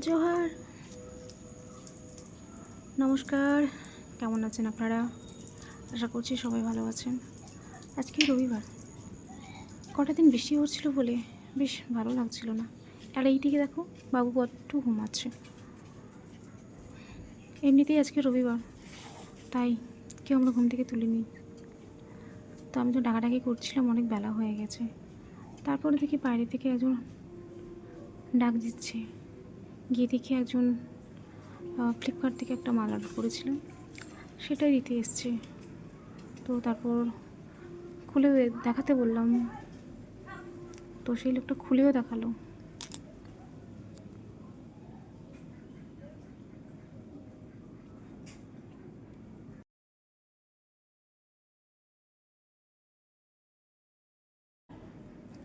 জোহার। নমস্কার, কেমন আছেন আপনারা? আশা করছি সবাই ভালো আছেন। আজকে রবিবার। কটা দিন বৃষ্টি হচ্ছিল বলে বেশ ভালো লাগছিল না। আর এইদিকে দেখো, বাবু বড্ড ঘুমাচ্ছে। এমনিতেই আজকে রবিবার, তাই কেউ আমরা ঘুম থেকে তুলিনি। তো আমি তো ডাকাডাকি করছিলাম, অনেক বেলা হয়ে গেছে। তারপরে দেখি বাইরে থেকে একজন ডাক দিচ্ছে। গিয়ে দেখি একজন ফ্লিপকার্ট থেকে একটা মাল অর্ডার করেছিলাম সেটাই দিতে এসছে। তো তারপর খুলে দেখাতে বললাম। তো সেই লোকটা খুলেও দেখাল।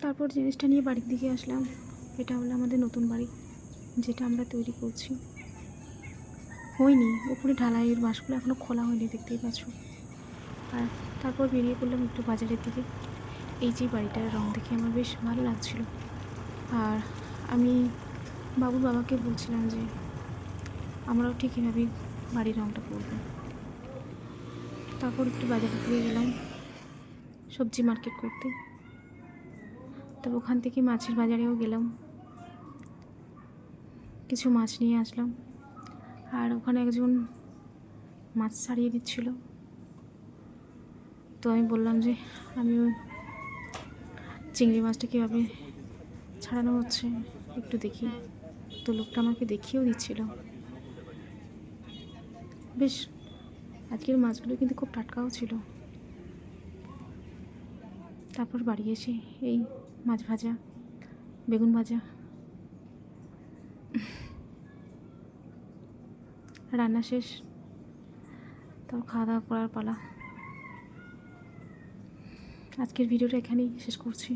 তারপর জিনিসটা নিয়ে বাড়ির দিকে আসলাম। এটা হলো আমাদের নতুন বাড়ি। যেটা আমরা তৈরি করছি। হয়নি। উপরে ঢালাইয়ের বাঁশগুলো এখনও খোলা হয়নি, দেখতেই পাচ্ছ। আর তারপর বেরিয়ে পড়লাম একটু বাজারের দিকে। এই যে বাড়িটার রং দেখে আমার বেশ ভালো লাগছিল। আর আমি বাবুর বাবাকে বলছিলাম যে, আমরাও ঠিক এভাবেই বাড়ির রংটা করব। তারপর একটু বাজারের দিকে গেলাম সবজি মার্কেট করতে। তবে ওখান থেকে মাছের বাজারেও গেলাম। কিছু মাছ নিয়ে আসলাম। আর ওখানে একজন মাছ ছাড়িয়ে দিচ্ছিল। তো আমি বললাম যে, আমি চিংড়ি মাছটা কীভাবে ছাড়ানো হচ্ছে একটু দেখি। তো লোকটা আমাকে দেখিয়েও দিচ্ছিল। বেশ, আজকের মাছগুলো কিন্তু খুব টাটকাও ছিল। তারপর বাড়ি এসে এই মাছ ভাজা, বেগুন ভাজা রান্না শেষ। তো খাওয়া দাওয়া করার পালা। আজকের ভিডিওটা এখানেই শেষ করছি।